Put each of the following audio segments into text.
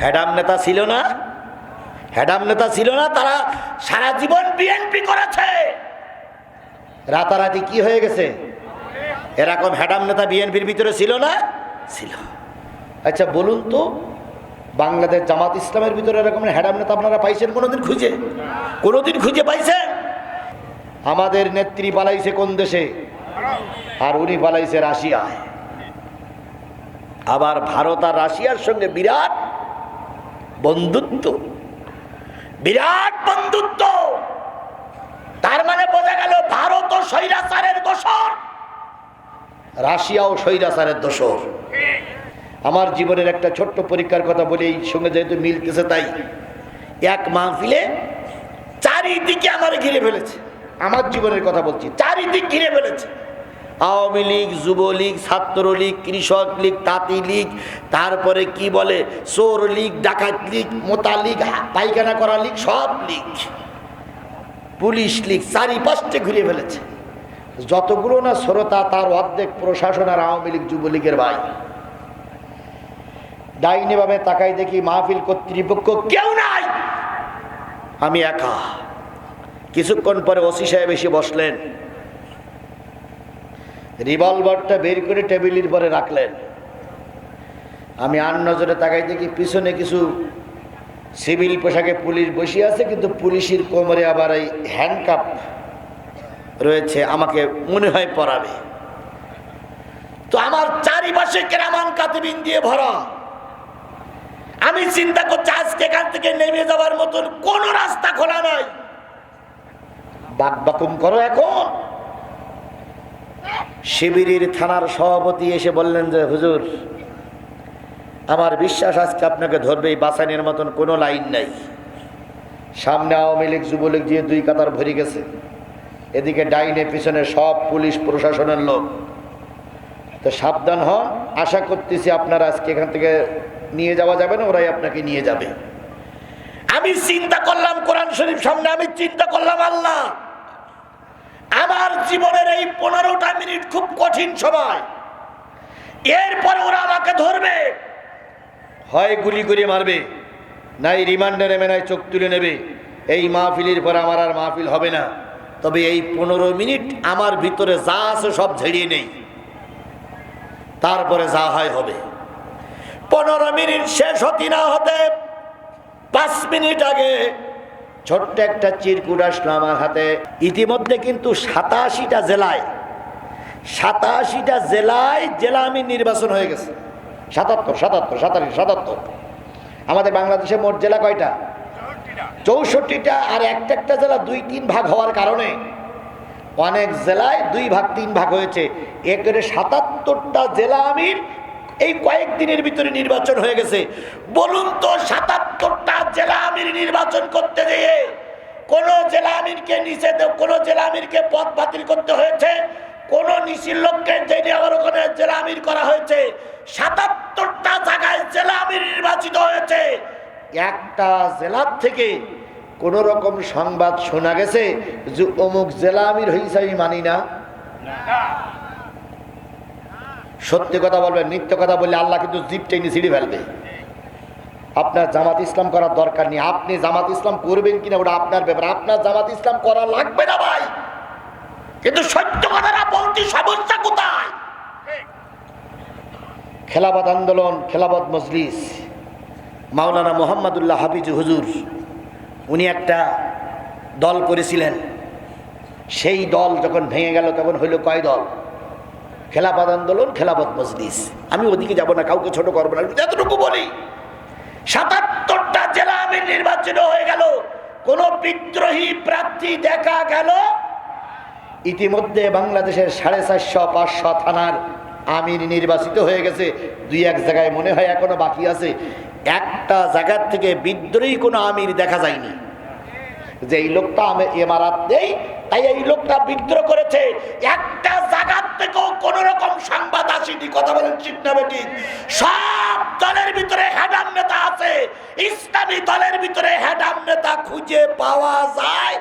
হ্যাডাম নেতা ছিল না, হ্যাডাম নেতা ছিল না, তারা সারা জীবন বিএনপি করেছে। রাতারাতি কি হয়ে গেছে? এরকম হ্যাডাম নেতা বিএনপির ভিতরে ছিল না? ছিল। আচ্ছা বলুন তো, বাংলাদেশ জামাত ইসলামের ভিতরে এরকম হ্যাডাম নেতা আপনারা পাইছেন কোনোদিন খুঁজে? কোনোদিন খুঁজে পাইছেন? আমাদের নেত্রী পালাইছে কোন দেশে? আর উনি পালাইছে রাশিয়ায়। আবার ভারত আর রাশিয়ার সঙ্গে বিরাট বন্ধুত্ব। বিরাট বন্ধুত্ব। তার মানে বোঝা গেল ভারত ও স্বৈরাচারের দোষর। রাশিয়াও স্বৈরাচারের দোষর। আমার জীবনের একটা ছোট্ট পরীক্ষার কথা বলে, এই সঙ্গে যেহেতু মিলতেছে তাই। এক মা মাহফিলে চারিদিকে আমার ঘিরে ফেলেছে। আমার জীবনের কথা বলছি, চারিদিক ঘিরে ফেলেছে। আওয়ামী লীগ, যুবলীগ, ছাত্রলীগ, কৃষক লীগ, তাঁতি লীগ, তারপরে কি বলে, চোর লীগ, ডাকাত লীগ মোতা লীগ, পায়খানা করা লীগ, সব লীগ। পুলিশ লীগ চারিপাশে ঘুরে ফেলেছে। যতগুলো না শ্রোতা, তার অর্ধেক প্রশাসন আর আওয়ামী লীগ, যুবলীগের ভাই। ডাইনিভাবে তাকাই দেখি মাহফিল কর্তৃপক্ষ কেউ নাই। আমি একা। কিছুক্ষণ পরে ওসি সাহেব এসে বসলেন। রিভলভারটা বের করে টেবিলের পরে রাখলেন। আমি আর নজরে তাকাই দেখি পিছনে কিছু সিভিল পোশাকে পুলিশ বসে আছে, কিন্তু পুলিশের কোমরে আবার এই হ্যান্ডকাপ রয়েছে, আমাকে মনে হয় পরাবে। তো আমার চারিপাশে কেরামান কাতিবিন দিয়ে ভরা। আমি চিন্তা করছি আজকে এখান থেকে নেমে যাওয়ার মতন কোন রাস্তা খোলা নাই। বাক বাকুম করো এখন। শিবিরের থানার সভাপতি এসে বললেন যে, হুজুর, আমার বিশ্বাস আজকে আপনাকে ধরবে এই বাসানের মতন কোনো লাইন নাই। সামনে আওয়ামী লীগ, যুবলীগ দিয়ে দুই কাতার ভরে গেছে, এদিকে ডাইনে পিছনে সব পুলিশ প্রশাসনের লোক। তো সাবধান হন, আশা করতেছি আপনারা আজকে এখান থেকে নিয়ে যাওয়া যাবে না, ওরাই আপনাকে নিয়ে যাবে। আমি চিন্তা করলাম কোরআন শরীফ সামনে, আমি চিন্তা করলাম আল্লাহ। জীবনের এই পনেরোটা মিনিট খুব কঠিন সময়। এরপরে ওরা আমাকে ধরবে। হয় গুলি করে মারবে। নাই রিমান্ডে নেবে নাই চোখ তুলে নেবে। এই মাহফিলের পর আমার আর মাহফিল হবে না। তবে এই পনেরো মিনিট আমার ভিতরে যা আছে সব ঝেড়িয়ে নেই। তারপরে যা হয় হবে। পনেরো মিনিট শেষ হতে না হতে পাঁচ মিনিট আগে ছোট্ট একটা চিরকুট আসলো আমার হাতে। ইতিমধ্যে কিন্তু সাতাশিটা জেলায় সাতাশিটা জেলায় জেলা আমি নির্বাচন হয়ে গেছে। সাতাত্তর সাতাত্তর সাতাশি সাতাত্তর। আমাদের বাংলাদেশে মোট জেলা কয়টা? চৌষট্টিটা আর একটা একটা জেলা দুই তিন ভাগ হওয়ার কারণে অনেক জেলায় দুই ভাগ, তিন ভাগ হয়েছে। এ সাতাত্তরটা জেলা আমির এই কয়েকদিনের ভিতরে নির্বাচন হয়ে গেছে। বলুন তো সাতাত্তরটা আমির নির্বাচন করতে গিয়ে কোন জেলা আমিরকে নিচে কোন জেলা আমিরকে পদ বাতিল করতে হয়েছে? কোন নিশির লোককে আবার ওখানে জেলা আমির করা হয়েছে? সাতাত্তরটা জায়গায় জেলা আমির নির্বাচিত হয়েছে। একটা জেলার থেকে কোন রকম সংবাদ শোনা গেছে যে অমুক জেলা আমির হয়েছে আমি মানি না? সত্যি কথা বলবেন, মিথ্য কথা বললে আল্লাহ কিন্তু জিপ টেনে ছিঁড়ে ফেলবে। আপনার জামাত ইসলাম করার দরকার নেই। আপনি জামাত ইসলাম করবেন কিনা ওটা আপনার ব্যাপার। আপনার জামাত ইসলাম করা লাগবে না ভাই। কিন্তু সত্য কথাটা বলতে সমস্যা কোথায়? খেলাবাদ আন্দোলন, খেলাবাদ মজলিস। মাওলানা মোহাম্মদুল্লাহ হাফিজ হুজুর, উনি একটা দল করেছিলেন। সেই দল যখন ভেঙে গেল, তখন হইল কয় দল? খেলাফত আন্দোলন খেলাফত মজলিস। আমি ওদিকে যাব না, কাউকে ছোট করব না। যতটুকু বলি সাতাত্তরটা জেলা আমি নির্বাচিত হয়ে গেল। কোন বিদ্রোহী প্রার্থী দেখা গেল? ইতিমধ্যে বাংলাদেশের সাড়ে চারশো, পাঁচশো থানার আমির নির্বাচিত হয়ে গেছে। দুই এক জায়গায় মনে হয় এখনও বাকি আছে। একটা জায়গার থেকে বিদ্রোহী কোনো আমির দেখা যায়নি। যে এই লোকটা আমি এমারাত দেই তাই এই লোকটা বিদ্রোহ করেছে। একটা জায়গার থেকেও কোন রকম সংবাদ আসেনি। কথা বলেন না বেটি সব দলের ভিতরে নেতা আছে, ইসলামী দলের ভিতরে হেডাম নেতা খুঁজে পাওয়া যায়।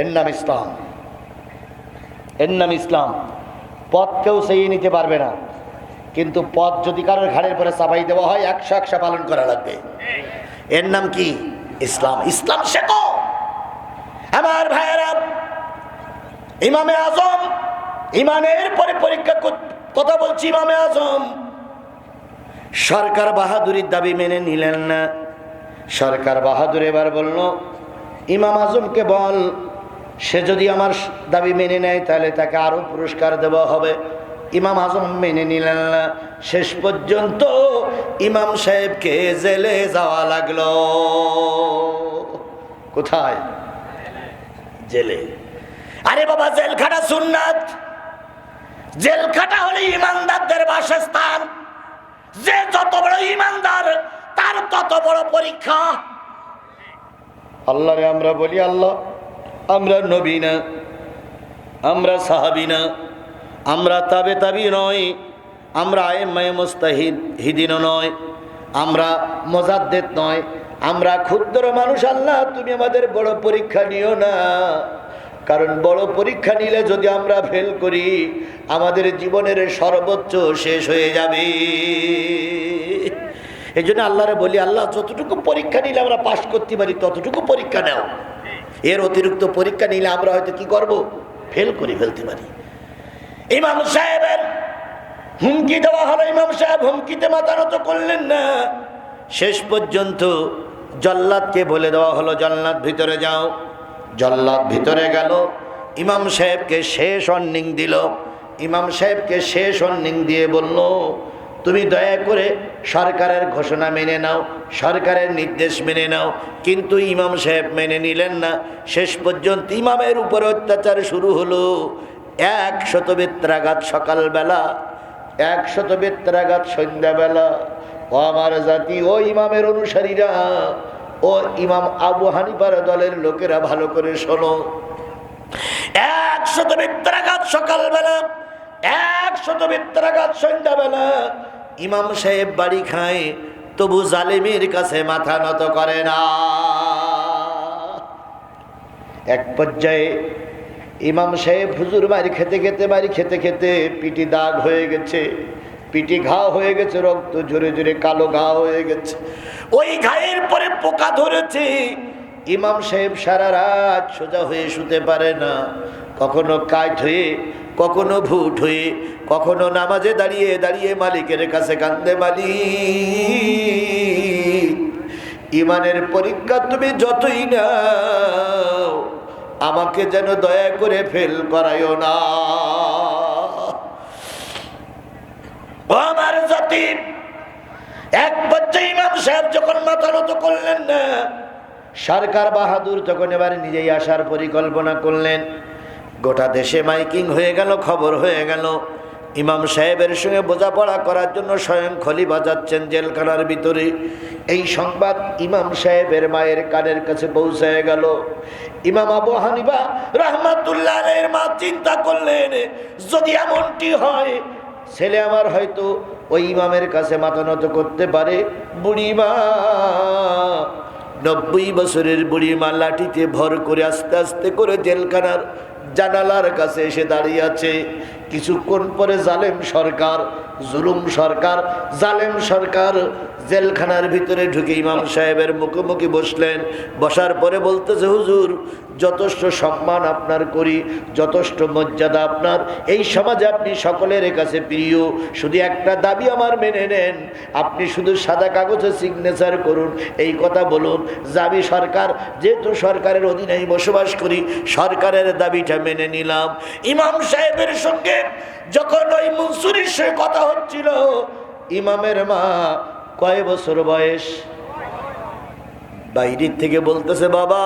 এর নাম ইসলাম। পথ কেউ সেই নিতে পারবে না। কিন্তু পথ যদি কারোর ঘাড়ের পরে দেওয়া হয়, একশো একশো পালন করা লাগবে। এর নাম কি? ইসলাম। ইসলাম শেখো আমার ভাইয়েরা, ইমামে আজম, ইমানের পরে পরীক্ষা কথা বলছি ইমামে আজম। সরকার বাহাদুরির দাবি মেনে নিলেন না। সরকার বাহাদুর এবার বলল, ইমাম আজমকে বল, সে যদি আমার দাবি মেনে নেয়, তাহলে তাকে আরও পুরস্কার দেওয়া হবে। ইমাম আজম মেনে নিলেন না। শেষ পর্যন্ত ইমাম সাহেবকে জেলে যাওয়া লাগল। কোথায়? জেলে। আরে বাবা, জেলখানা সুন্নাত। জেলখানা হলে ইমানদারদের বাসস্থান। যে যত বড় ইমানদার, তার তত বড় পরীক্ষা। আল্লাহরে আমরা বলি আল্লাহ, আমরা নবী না, আমরা সাহাবি না, আমরা তাবে তাবি নয়, আমরা আয়েমায় মুস্তাহিদ, হিদিনও নয়, আমরা মজাদ্দেদ নয়, আমরা ক্ষুদ্র মানুষ, আল্লাহ, তুমি আমাদের বড় পরীক্ষা নিও না। কারণ বড় পরীক্ষা নিলে যদি আমরা ফেল করি, আমাদের জীবনের সর্বোচ্চ শেষ হয়ে যাবে। এই জন্য আল্লাহরে বলি, আল্লাহ যতটুকু পরীক্ষা নিলে আমরা পাশ করতে পারি, ততটুকু পরীক্ষা নেও। এর অতিরিক্ত পরীক্ষা নিলে আমরা হয়তো কি করব? ফেল করে ফেলতে পারি। ইমাম সাহেবের হুমকি দেওয়া হলো, ইমাম সাহেব হুমকিতে মাথা নত করলেন না। শেষ পর্যন্ত জল্লাদকে বলে দেওয়া হলো, জল্লাদ ভিতরে যাও। জল্লাদ ভিতরে গেল। ইমাম সাহেবকে শেষ অর্নিং দিল। ইমাম সাহেবকে শেষ অর্নিং দিয়ে বলল, তুমি দয়া করে সরকারের ঘোষণা মেনে নাও, সরকারের নির্দেশ মেনে নাও। কিন্তু ইমাম সাহেব মেনে নিলেন না। শেষ পর্যন্ত ইমামের উপরে অত্যাচার শুরু হলো। এক শত বেত্রাঘাত সকালবেলা, এক বেত্রাঘাত সন্ধ্যাবেলা, ও আমার জাতি, ও ইমামের অনুসারীরা ও ইমাম আবু হানিপার দলের লোকেরা ভালো করে শোনো। একশত বিত্রাঘাত সকালবেলা, একশত বিত্রাঘাত সন্ধ্যাবেলা ইমাম সাহেব বাড়ি খায়, তবু জালিমের কাছে মাথা নত করে না। এক পর্যায়ে ইমাম সাহেব হুজুর বাড়ি খেতে খেতে বাড়ি খেতে খেতে পিটি দাগ হয়ে গেছে। পিটি ঘা হয়ে গেছে, রক্ত ঝরে ঝরে কালো ঘা হয়ে গেছে। ওই ঘায়ের পরে পোকা ধরেছে। ইমাম সাহেব সারা রাত সোজা হয়ে শুতে পারে না। কখনো কাঠ হয়ে, কখনো ভুট হয়ে, কখনো নামাজে দাঁড়িয়ে দাঁড়িয়ে মালিকের কাছে কান্দে মালিক। ইমানের পরীক্ষা তুমি যতই না আমাকে যেন দয়া করে ফেল করাইও না ও জাতি এক পর্যায়ে ইমাম সাহেব যখন মাথা নত করলেন না, সরকার বাহাদুর তখন এবার নিজেই আসার পরিকল্পনা করলেন। গোটা দেশে মাইকিং হয়ে গেল, খবর হয়ে গেল। ইমাম সাহেবের সঙ্গে বোঝাপড়া করার জন্য স্বয়ং খলি বাজাচ্ছেন জেলখানার ভিতরে। এই সংবাদ ইমাম সাহেবের মায়ের কানের কাছে পৌঁছায় গেল। ইমাম আবু হানিবা রহমাতুল্লাহ আলাইহির মা চিন্তা করলেন, যদি এমনটি হয়, ছেলে আমার হয়তো ওই ইমামের কাছে মাথা নত করতে পারে। বুড়িমা, নব্বই বছরের বুড়িমা লাঠিতে ভর করে আস্তে আস্তে করে জেলখানার জানালার কাছে এসে দাঁড়িয়ে আছে। কিছুক্ষণ পরে জালেম সরকার, জুলুম সরকার, জালেম সরকার জেলখানার ভিতরে ঢুকে ইমাম সাহেবের মুখোমুখি বসলেন। বসার পরে বলতেছে, হুজুর, যথেষ্ট সম্মান আপনার করি, যথেষ্ট মর্যাদা আপনার। এই সমাজে আপনি সকলের কাছে প্রিয়। শুধু একটা দাবি আমার মেনে নেন। আপনি শুধু সাদা কাগজে সিগনেচার করুন। এই কথা বলুন। যাবি সরকার, যেহেতু সরকারের অধীনে বসবাস করি, সরকারের দাবিটা মেনে নিলাম। ইমাম সাহেবের সঙ্গে যখন ওই মনসুরির সঙ্গে কথা হচ্ছিল, ইমামের মা কয় বছর বয়স? বাইরের থেকে বলতেছে, বাবা,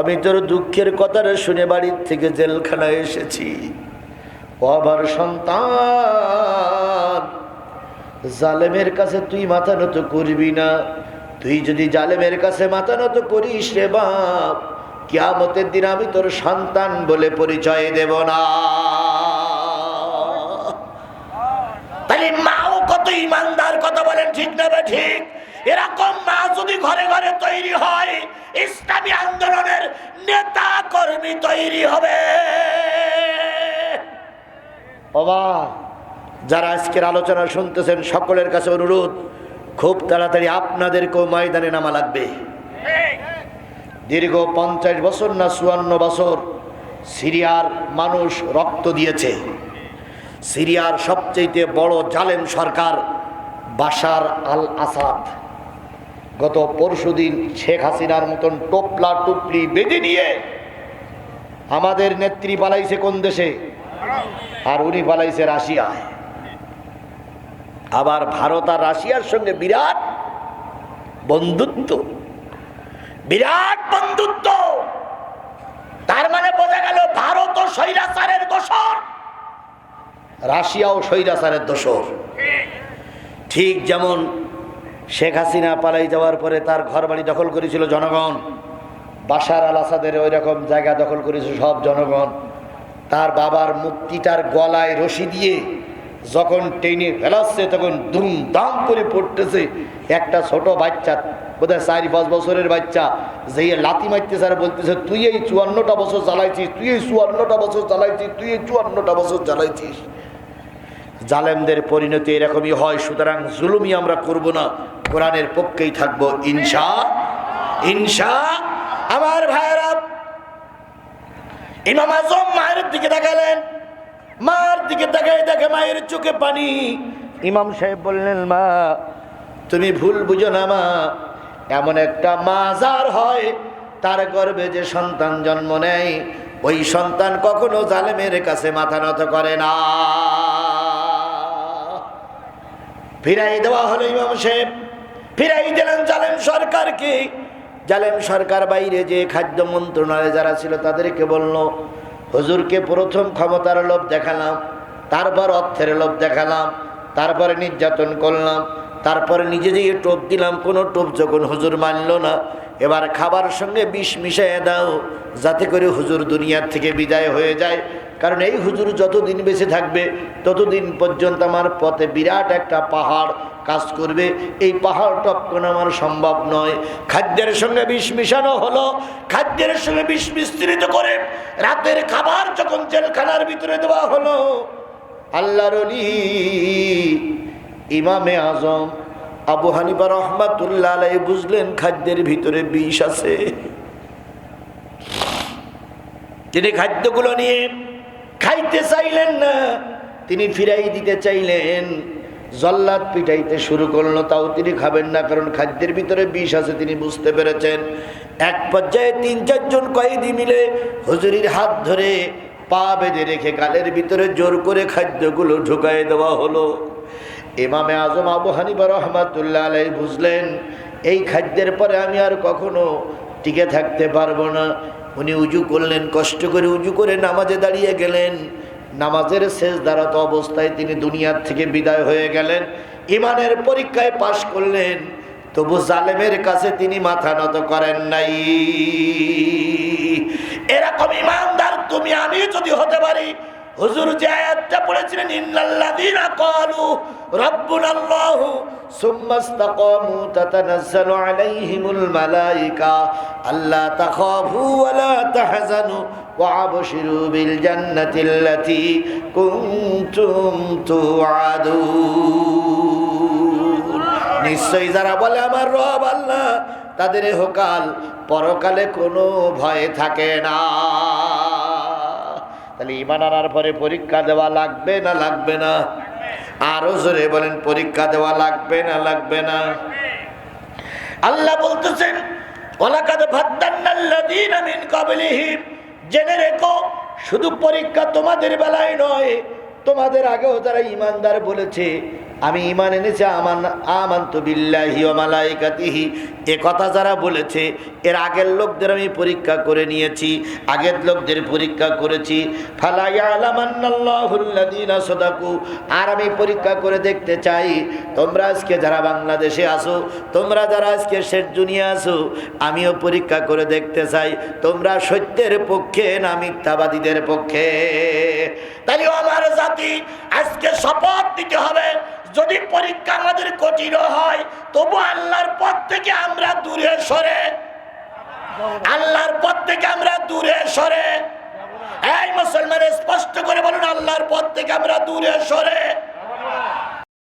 আমি তোর দুঃখের কথাটা শুনে বাড়ির থেকে জেলখানায় এসেছি। ও সন্তান, জালেমের কাছে তুই মাথা নত করবি না। তুই যদি জালেমের কাছে মাথা নত করিস রে বাপ, কিয়ামতের দিন আমি তোর সন্তান বলে পরিচয় দেব না। ইমানদার কথা বলেন, ঠিক না ঠিক? এরকম মা যদি ঘরে ঘরে তৈরি হয়, ইসলামী আন্দোলনের নেতা কর্মী তৈরি হবে। বাবা, যারা আজকের আলোচনা শুনতেছেন, সকলের কাছে অনুরোধ, খুব তাড়াতাড়ি আপনাদেরকেও ময়দানে নামা লাগবে। দীর্ঘ পঞ্চাশ বছর না চুয়ান্ন বছর সিরিয়ার মানুষ রক্ত দিয়েছে। সিরিয়ার সবচেয়ে বড় জালেম সরকার বাশার আল আসাদ গত পরশুদিন শেখ হাসিনার মতন টোপলা টুপলি বেঁধে নিয়ে আমাদের নেত্রী পালাইছে কোন দেশে? আর উনি পালাইছে রাশিয়ায়। আবার ভারত আর রাশিয়ার সঙ্গে বিরাট বন্ধুত্ব। বিরাট বন্ধুত্ব। তার মানে বোঝা গেল ভারত ও স্বৈরাচারের দোষর। রাশিয়াও স্বৈরাচারের দোষর। ঠিক যেমন শেখ হাসিনা পালাই যাওয়ার পরে তার ঘর বাড়ি দখল করেছিল জনগণ বাসার আল আসাদের ওই রকম জায়গা দখল করেছে সব জনগণ। তার বাবার মূর্তিটার গলায় রশি দিয়ে যখন টেনে ফেলাচ্ছে, তখন দুম দাম করে পড়তেছে একটা ছোট বাচ্চা, বোধহয় চার পাঁচ বছরের বাচ্চা, যে লাতি মারতেছে আর বলতেছে, তুই এই চুয়ান্নটা বছর চালাইছিস তুই এই চুয়ান্নটা বছর চালাইছিস তুই এই চুয়ান্নটা বছর জ্বালাইছিস। জালেমদের পরিণতি এরকমই হয়, সুতরাং জুলুমি আমরা করব না, কোরআনের পক্ষেই থাকব ইনসা ইনসা আমার ভাইরা ইমাম আজম মায়ের দিকে তাকালেন, মার দিকে তাকাই দেখে মায়ের চোখে পানি। ইমাম সাহেব বললেন, মা, তুমি ভুল বুঝো না, মা। এমন একটা মাজার হয়, তার গর্বে যে সন্তান জন্ম নেয়, ওই সন্তান কখনো জালেমের কাছে মাথা নত করে না। ফিরাই দেওয়া হলো ইমাম সাহেব। ফিরাই দিলেন জালেম সরকারকে। জালেম সরকার বাইরে যে খাদ্য মন্ত্রণালয়ে যারা ছিল তাদেরকে বলল, হুজুরকে প্রথম ক্ষমতার লোভ দেখালাম, তারপর অর্থের লোভ দেখালাম, তারপরে নির্যাতন করলাম, তারপরে নিজে দিয়ে টোপ দিলাম, কোনো টোপ যখন হুজুর মানল না এবার খাবার সঙ্গে বিষ মিশিয়ে দাও, যাতে করে হুজুর দুনিয়ার থেকে বিদায় হয়ে যায়। কারণ এই হুজুর যতদিন বেঁচে থাকবে, ততদিন পর্যন্ত আমার পথে বিরাট একটা পাহাড় কাজ করবে। এই পাহাড় টপকানো আমার সম্ভব নয়। খাদ্যের সঙ্গে বিষ মিশানো হলো। খাদ্যের সঙ্গে বিষ মিশ্রিত করে রাতের খাবার যখন জেলখানার ভিতরে দেওয়া হলো, আল্লাহর ইমামে আজম আবু হানিফা রহমাতুল্লাহ আলাই বুঝলেন খাদ্যের ভিতরে বিষ আছে। তিনি খাদ্যগুলো নিয়ে খাইতে চাইলেন না, তিনি ফিরাই দিতে চাইলেন। জল্লাদ পিটাইতে শুরু করল, তাও তিনি খাবেন না, কারণ খাদ্যের ভিতরে বিষ আছে, তিনি বুঝতে পেরেছেন। এক পর্যায়ে তিন চারজন কয়েদি মিলে হুজুরির হাত ধরে পা বেঁধে রেখে গালের ভিতরে জোর করে খাদ্যগুলো ঢুকাই দেওয়া হলো। ইমামে আজম আবু হানিবা রহমাতুল্লাহ আলাই বুঝলেন, এই খাদ্যের পরে আমি আর কখনো টিকে থাকতে পারব না। উনি উজু করলেন, কষ্ট করে উজু করে নামাজে দাঁড়িয়ে গেলেন। নামাজের শেষ দাঁড়াত অবস্থায় তিনি দুনিয়ার থেকে বিদায় হয়ে গেলেন। ইমানের পরীক্ষায় পাশ করলেন, তবু জালেমের কাছে তিনি মাথা নত করেন নাই। এরকম ইমানদার তুমি, আমি যদি হতে পারি হুজুর যে আয়াতটা পড়েছিলেন, ইন্নাল্লাযীনা ক্বালু রাব্বুনাল্লাহু সুম্মা ইসতাকামু তাতানাজ্জালু আলাইহিমুল মালায়েকা আল্লা তাখাফু ওয়া লা তাহজানু ওয়া আবশিরু বিল জান্নাতিল্লাতী কুনতুম তুআদুন। নিশ্চয়ই যারা বলে, আমার রব আল্লাহ, তাদের হোকাল পরকালে কোনো ভয় থাকে না। তাহলে ইমান আনার পরে পরীক্ষা দেওয়া লাগবে না লাগবে না? আরও জোরে বলেন, পরীক্ষা দেওয়া লাগবে না লাগবে না? আল্লাহ বলতেছেন জেনে শুধু পরীক্ষা তোমাদের বেলায় নয়, তোমাদের আগেও যারা ইমানদার বলেছে আমি ইমান এনেছি, আমান আমান্ত বিল্লাহি মালাইকাতিহি। এ কথা যারা বলেছে, এর আগের লোকদের আমি পরীক্ষা করে নিয়েছি, আগের লোকদের পরীক্ষা করেছি। সাদাকু। আর আমি পরীক্ষা করে দেখতে চাই, তোমরা আজকে যারা বাংলাদেশে আসো তোমরা যারা আজকে শেষ দুনিয়া আসো আমিও পরীক্ষা করে দেখতে চাই, তোমরা সত্যের পক্ষে না মিথ্যাবাদীদের পক্ষে? তাই আমার জাতি আজকে শপথ দিতে হবে যদি পরীক্ষা আমাদের কঠিন হয়, তবু আল্লাহর পথ থেকে আমরা দূরে সরে। আল্লাহর পথ থেকে আমরা দূরে সরে। এই মুসলমানের স্পষ্ট করে বলুন, আল্লাহর পথ থেকে আমরা দূরে সরে।